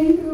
ele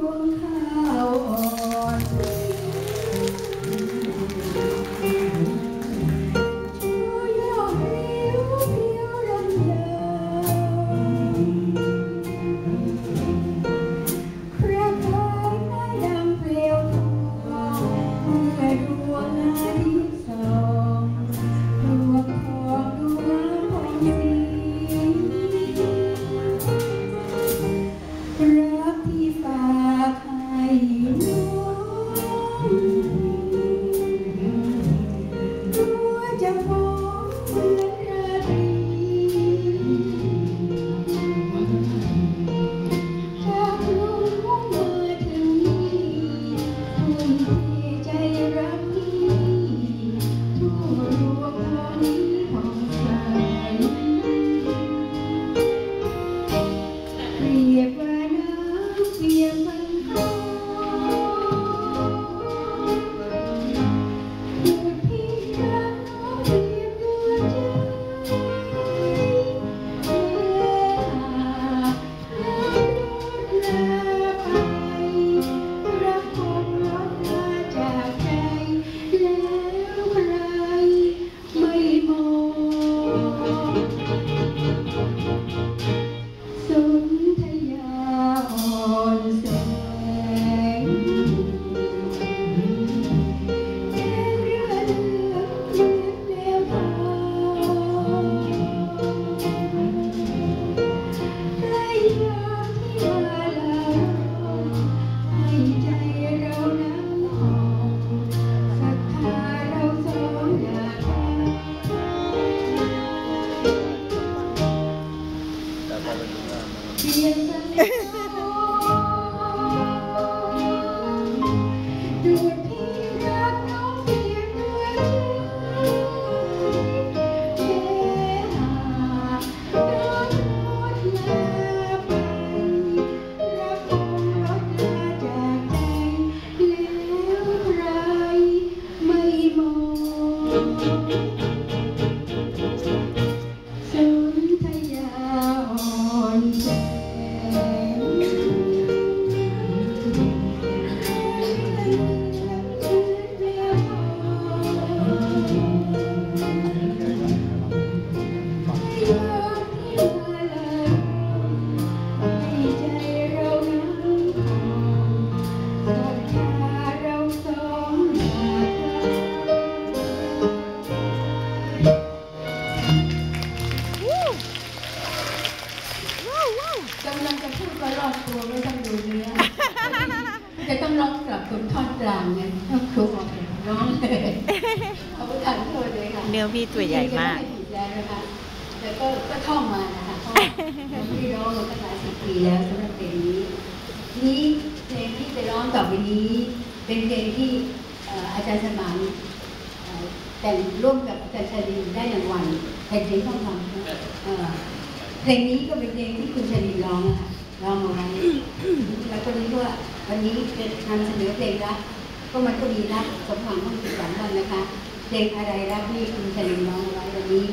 ก ก็รอดตัวไม่ต้องดูเนื้อจะต้องร้องกลับถึงท่อนกลางไงถ้าครูบอกร้องเลยขอบคุณค่ะทุกคนเลยค่ะเนื้อพี่ตัวใหญ่มากผิดแล้วนะคะแต่ก็ก็ท่องมานะคะท่องไม่ได้ร้องมาตั้งหลายสิบปีแล้วสำหรับเพลงนี้นี้เพลงที่จะร้องต่อไปนี้ เป็นเพลงที่เอ่ออาจารย์สมานเอ่อแต่งร่วมกับอาจารย์ชาลินได้รางวัลแผ่นเพลงท่องคำเอ่อเพลงนี้ก็เป็นเพลงที่คุณชาลินร้องนะคะ ร้องอาไว้แล้วก็รู้ว่าวันนี้เป็นำเสนอเพลงรักก็มันก็มีรักสมหวังต้องติดสันกันนะคะเพลงอะไรรักที่คุณชาลินร้องอาไว้วันนี้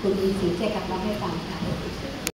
คุณมีสีจะกลับเราให้ฟังค่ะ